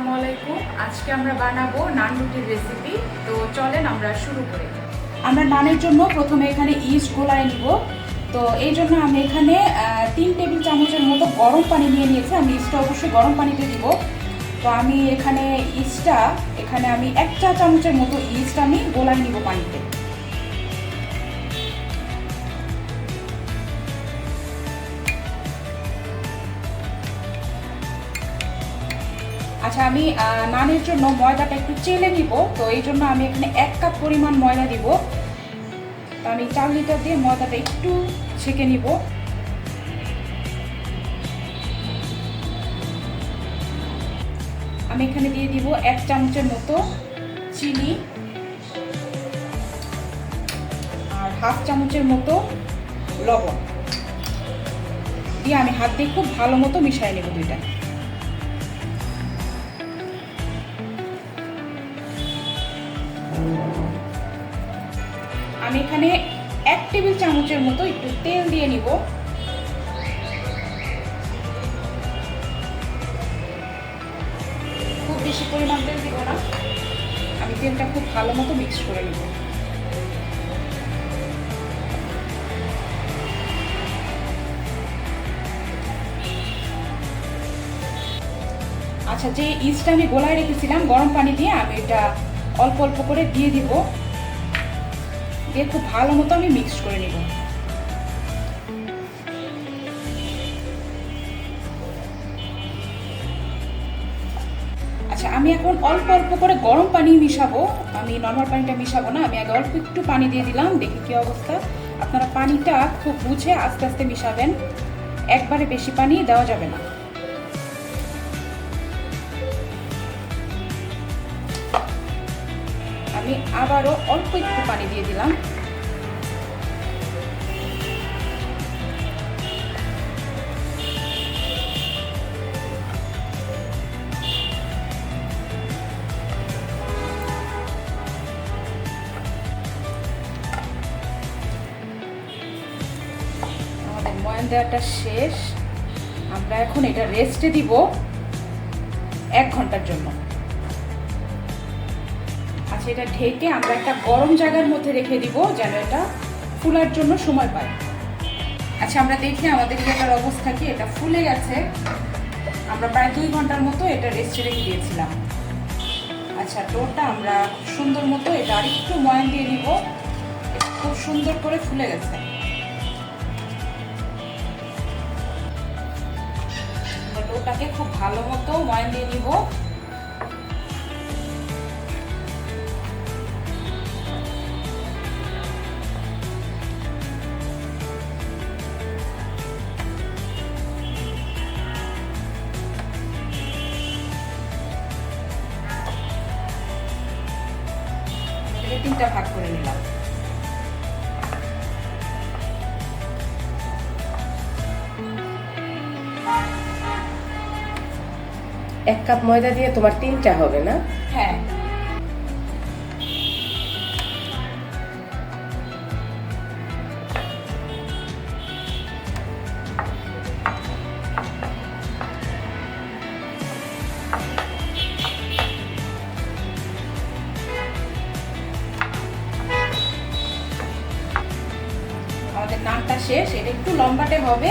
আসসালামু আলাইকুম। আজকে আমরা বানাবো নান রুটির রেসিপি তো চলেন আমরা শুরু করি। আমরা নানের জন্য প্রথমে এখানে ইস্ট গোলায় নিব। তো এই জন্য আমি এখানে তিন টেবিল চামচের মতো গরম পানি নিয়ে নিয়েছি। আমি ইস্টটা অবশ্যই গরম পানিতে দিব। তো আমি এখানে ইস্টটা, এখানে আমি এক চা চামচের মতো ইস্ট আমি গোলায় নিব পানিতে। আচ্ছা আমি নানের জন্য ময়দাটা একটু চেলে নিব। তো এই জন্য আমি এখানে এক কাপ পরিমাণ ময়দা দিব। তো আমি চার লিটার দিয়ে ময়দাটা একটু ছেঁকে নিব। আমি এখানে দিয়ে দিব এক চামচের মতো চিনি আর হাফ চামচের মতো লবণ। দিয়ে আমি হাত দিয়ে খুব ভালো মতো মিশিয়ে নেব দুইটা। আমি এখানে এক টেবিল চামচের মতো একটু তেল দিয়ে নিব। খুব বেশি পরিমাণ তেল দিব না। আমি তেলটা খুব ভালো মতো মিক্স করে নিব। আচ্ছা যে ইস্টটা আমি গোলায় রেখেছিলাম, গরম পানি দিয়ে আমি এটা অল্প অল্প করে দিয়ে দিব। দিয়ে খুব ভালো মতো আমি মিক্স করে নিব। আচ্ছা আমি এখন অল্প অল্প করে গরম পানি মিশাবো। আমি নর্মাল পানিটা মিশাবো না, আমি আগে অল্প একটু পানি দিয়ে দিলাম, দেখি কি অবস্থা। আপনারা পানিটা খুব বুঝে আস্তে আস্তে মিশাবেন। একবারে বেশি পানি দেওয়া যাবে না। আমি আবারও অল্প একটু পানি দিয়ে দিলাম। ময়ান শেষ। আমরা এখন এটা রেস্টে দিব এক ঘণ্টার জন্য। আচ্ছা এটা ঢেকে আমরা একটা গরম জায়গার মধ্যে রেখে দিব যেন এটা ফুলার জন্য সময় পায়। আচ্ছা আমরা দেখি আমাদের এটার অবস্থা কি, এটা ফুলে গেছে। আমরা প্রায় দুই ঘণ্টার মতো এটা রেস্টে রেখে দিয়েছিলাম। আচ্ছা ডোটা আমরা সুন্দর মতো এটা আরেকটু ময়ান দিয়ে নিব। খুব সুন্দর করে ফুলে গেছে। আমরা ডোটাকে খুব ভালো মতো ময়ান দিয়ে নিব। তিনটা ভাগ করে নিলাম। এক কাপ ময়দা দিয়ে তোমার তিনটা হবে না? হ্যাঁ। আমাদের নানটা শেষ, এটা একটু লম্বাটে হবে।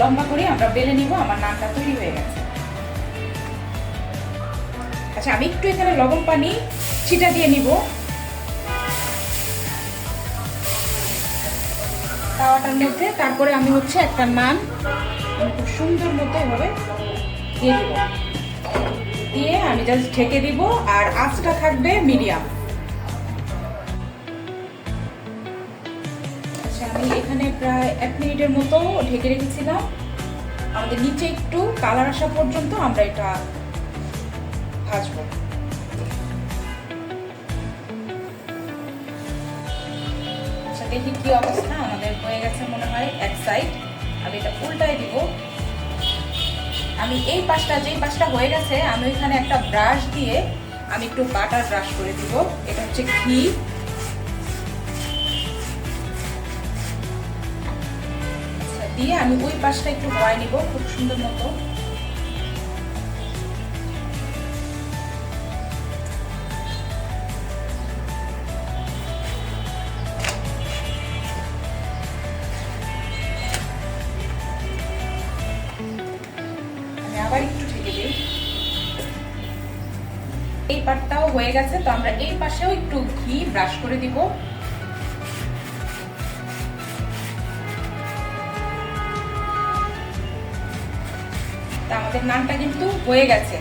লম্বা করে আমরা বেলে নিব, আমার নানটা তৈরি হয়ে গেছে। আচ্ছা আমি একটু এখানে লবণ পানি ছিটা দিয়ে নিব। তাওয়াটার মধ্যে, তারপরে আমি হচ্ছে একটা নান খুব সুন্দর মতো এভাবে দিয়ে দিব। দিয়ে আমি জাস্ট ঢেকে দিব, আর আঁচটা থাকবে মিডিয়াম। আমি এখানে প্রায় এক মিনিটের মতো ঢেকে রেখেছিলাম। আমাদের নিচে একটু কালার আসা পর্যন্ত আমরা এটা ভাজবো। আচ্ছা দেখি কি অবস্থা? আমাদের হয়ে গেছে মনে হয় এক সাইড। আমি এটা উল্টাই দিব। আমি এই পাশটা, যেই পাশটা হয়ে গেছে, আমি ওইখানে একটা ব্রাশ দিয়ে আমি একটু বাটার ব্রাশ করে দিব। এটা হচ্ছে ঘি। দিয়ে আমি ওই পাশটা একটু ভয় নিব, খুব সুন্দর মতো। আবার একটু ঢেকে এই পাটটাও হয়ে গেছে, তো আমরা এই পাশেও একটু ঘি ব্রাশ করে দিব। তা আমাদের নানটা কিন্তু হয়ে গেছে।